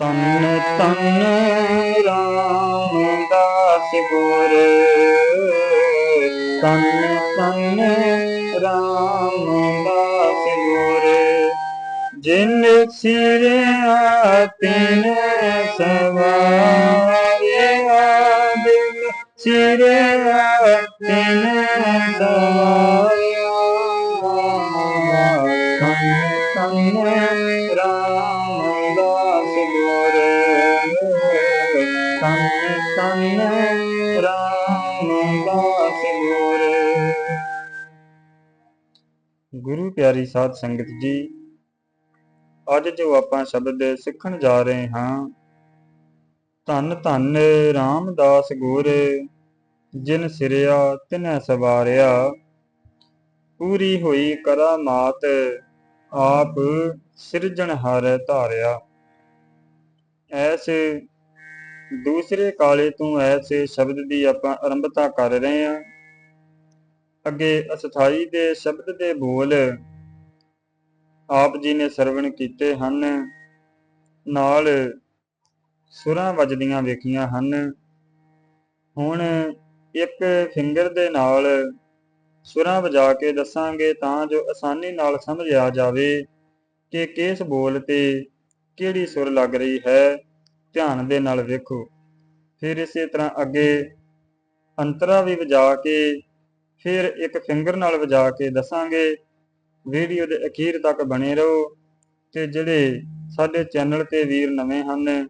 ਤਨ ਤਨ ਰਾਮਦਾਸ ਗੁਰ। ਤਨ ਤਨ ਰਾਮਦਾਸ ਗੁਰ। ਜਿਨ ਸਿਰਿਆ ਤਿਨ ਸਵਾਰਿਆ ਦਿਨ ਸਿਰਿਆ ਤਿਨ ਸਵਾਰਿਆ ਤਨ ਤਨ ਰਾਮਦਾਸ ਗੁਰੂ ਪਿਆਰੀ ਸਾਧ ਸੰਗਤ ਜੀ, ਅੱਜ ਜੋ ਆਪਾਂ ਸ਼ਬਦ ਸਿੱਖਣ ਜਾ ਰਹੇ ਹਾਂ, ਧੰਨ ਧੰਨ ਰਾਮਦਾਸ ਗੁਰ, ਜਿਨ ਸਿਰਿਆ ਤਿਨੈ ਸਵਾਰਿਆ। ਪੂਰੀ ਹੋਈ ਕਰਾਮਾਤ ਆਪ ਸਿਰਜਣ ਹਰ ਧਾਰਿਆ। ਐਸ ਦੂਸਰੇ ਕਾਲੇ ਤੋਂ ਐਸੇ ਸ਼ਬਦ ਦੀ ਆਪਾਂ ਆਰੰਭਤਾ ਕਰ ਰਹੇ ਹਾਂ। ਅੱਗੇ ਅਸਥਾਈ ਦੇ ਸ਼ਬਦ ਦੇ ਬੋਲ, ਆਪ ਜੀ ਨੇ ਸਰਵਣ ਕੀਤੇ ਹਨ। ਨਾਲ ਸੁਰਾਂ ਵੱਜਦੀਆਂ ਵੇਖੀਆਂ ਹਨ। ਹੁਣ ਇੱਕ ਫਿੰਗਰ ਦੇ ਨਾਲ ਸੁਰਾਂ ਵਜਾ ਕੇ ਦੱਸਾਂਗੇ ਤਾਂ ਜੋ ਆਸਾਨੀ ਨਾਲ ਸਮਝ ਆ ਜਾਵੇ ਕਿ ਕਿਸ ਬੋਲ ਤੇ ਕਿਹੜੀ ਸੁਰ ਲੱਗ ਰਹੀ ਹੈ। ਧਿਆਨ ਦੇ ਨਾਲ ਵੇਖੋ। ਫਿਰ ਇਸੇ ਤਰ੍ਹਾਂ ਅੱਗੇ ਅੰਤਰਾ ਵੀ ਵਜਾ ਕੇ, ਫਿਰ ਇੱਕ ਫਿੰਗਰ ਨਾਲ ਵਜਾ ਕੇ ਦੱਸਾਂਗੇ। ਵੀਡੀਓ ਦੇ ਅਖੀਰ ਤੱਕ ਬਣੇ ਰਹੋ ਤੇ ਜਿਹੜੇ ਸਾਡੇ ਚੈਨਲ ਤੇ ਵੀਰ ਨਵੇਂ ਹਨ,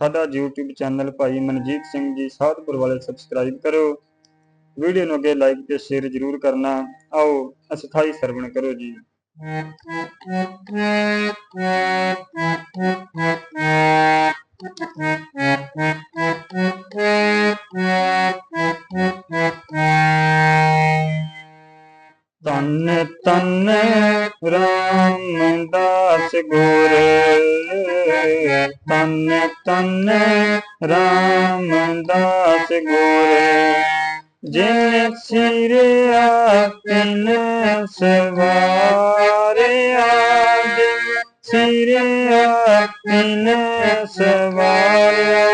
ਸਾਡਾ YouTube ਚੈਨਲ ਭਾਈ ਮਨਜੀਤ ਸਿੰਘ ਜੀ ਸਾਧਪੁਰ ਵਾਲੇ ਸਬਸਕ੍ਰਾਈਬ ਕਰੋ। ਵੀਡੀਓ ਨੂੰ ਅੱਗੇ ਲਾਈਕ ਤੇ ਸ਼ੇਅਰ ਜ਼ਰੂਰ ਕਰਨਾ। ਆਓ, ਅਸਥਾਈ ਸਰਵਣ ਕਰੋ ਜੀ। ਤਨ ਤਨ ਰਾਮਦਾਸ ਗੁਰ, ਤਨ ਤਨ ਰਾਮਦਾਸ ਗੁਰ। ਜਿਨ ਸਿਰਿਆ ਤਿਨ ਸਵਾਰਿਆ ਜਿਨ ਸਿਰਿਆ ਤਿਨ ਸਵਾਰਿਆ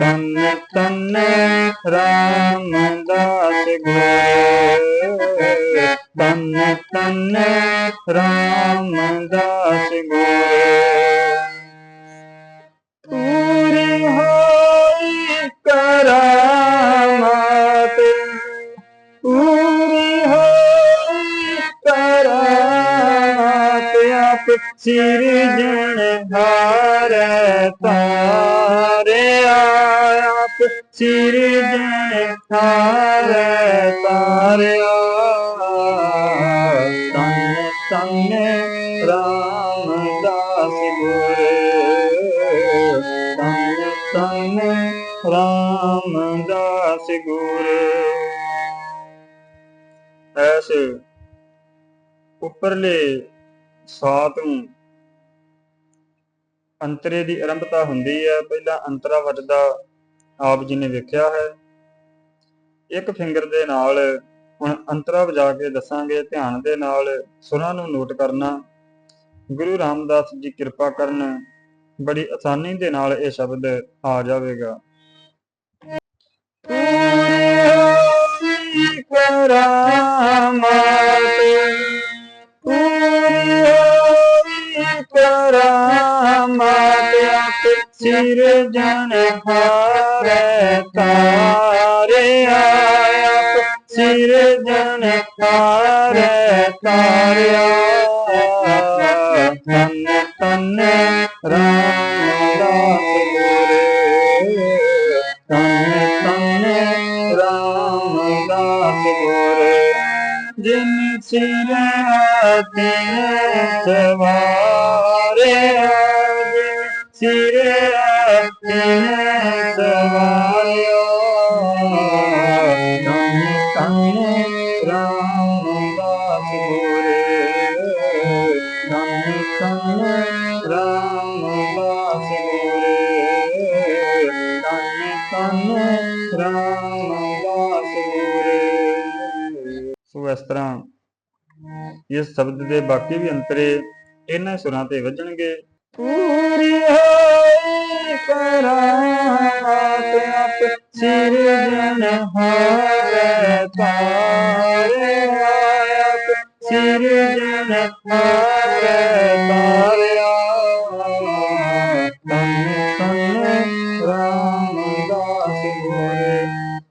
ਤਨ ਤਨ ਰਾਮਦਾਸ ਗੁਰ। ਤਨ ਤਨ ਰਾਮਦਾਸ ਗੁਰ ਪੂਰੀ ਹੋਈ ਕਰਾਮਾਤ। ਪੂਰੀ ਹੋਈ ਕਰਾਮਾਤ। ਆਪ ਸਿਰਜਣ ਹਾਰੇ ਤਾਰਿਆ ਆਪ ਸਿਰਜਣ ਹਾਰੇ ਤਾਰਿਆ। ਤਨ ਤਨ ਰਾਮਦਾਸ ਗੁਰ ਐਸ ਉੱਪਰਲੇ ਸਾਤ ਅੰਤਰੇ ਦੀ ਆਰੰਭਤਾ ਹੁੰਦੀ ਹੈ ਪਹਿਲਾਂ ਅੰਤਰਾ ਵੱਜਦਾ ਆਪ ਜੀ ਨੇ ਵੇਖਿਆ ਹੈ ਇੱਕ ਫਿੰਗਰ ਦੇ ਨਾਲ ਹੁਣ ਅੰਤਰਾ ਵਜਾ ਕੇ ਦੱਸਾਂਗੇ ਧਿਆਨ ਦੇ ਨਾਲ ਸੁਰਾਂ ਨੂੰ ਨੋਟ ਕਰਨਾ ਗੁਰੂ ਰਾਮਦਾਸ ਜੀ ਕਿਰਪਾ ਕਰਨ ਬੜੀ ਆਸਾਨੀ ਦੇ ਨਾਲ ਇਹ ਸ਼ਬਦ ਆ ਜਾਵੇਗਾ। ਪੂਰੀ ਕਰਾਮਾਤ ਪੂਰੀ ਕਰਾਮਾਤ ਆਪ ਸਿਰਜਣ ਹਾਰੇ ਤਾਰਿਆ ਆਪ ਸਿਰਜਣ ਹਾਰੇ ਤਾਰਿਆ। ਰਾਮਦਾਸ ਗੁਰ ਜਿਨ ਸਿਰ ਤੇ ਸਵਾਰੇ, ਜਿਨ ਸਿਰ ਤੇ ਸਵਾਰਿਓ ਤਨ ਤਨ ਰਾਮਦਾਸ ਗੁਰ ਤਨ ਰਾਮ ਰਾਮਦਾਸ ਗੁਰ ਤਨ ਤਨ ਰਾਮਦਾਸ ਇਸ ਤਰ੍ਹਾਂ ਇਸ ਸ਼ਬਦ ਦੇ ਬਾਕੀ ਵੀ ਅੰਤਰੇ ਇਹਨਾਂ ਸੁਰਾਂ ਤੇ ਵੱਜਣਗੇ। ਪੂਰੀ ਹੋਈ ਕਰਾਮਾਤ ਆਪ ਸਿਰਜਣ ਤਾਰੇ ਆਪ। ਸਿਰਜਣ ਹਾਰੇ ਤਾਰਿਆ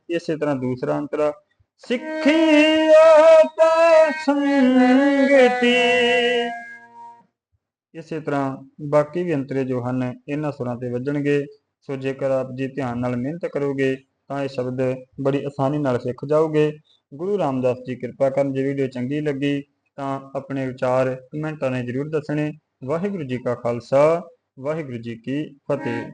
ਇਸੇ ਤਰ੍ਹਾਂ ਦੂਸਰਾ ਅੰਤਰਾ ਸਿੱਖੀ ਤੇ ਸੰਗਤੀ। ਇਸੇ ਤਰ੍ਹਾਂ ਬਾਕੀ ਵੀ ਅੰਤਰੇ ਜੋ ਹਨ, ਇਹਨਾਂ ਸੁਰਾਂ ਤੇ ਵੱਜਣਗੇ। ਸੋ ਜੇਕਰ ਆਪ ਜੀ ਧਿਆਨ ਨਾਲ ਮਿਹਨਤ ਕਰੋਗੇ, ਤਾਂ ਇਹ ਸ਼ਬਦ ਬੜੀ ਆਸਾਨੀ ਨਾਲ ਸਿੱਖ ਜਾਓਗੇ। ਗੁਰੂ ਰਾਮਦਾਸ ਜੀ ਕਿਰਪਾ ਕਰਨ, ਜੇ ਵੀਡੀਓ ਚੰਗੀ ਲੱਗੀ, ਤਾਂ ਆਪਣੇ ਵਿਚਾਰ ਕਮੈਂਟਾਂ ਨੇ ਜਰੂਰ ਦੱਸਣੇ। ਵਾਹਿਗੁਰੂ ਜੀ ਕਾ ਖਾਲਸਾ, ਵਾਹਿਗੁਰੂ ਜੀ ਕੀ ਫਤਿਹ।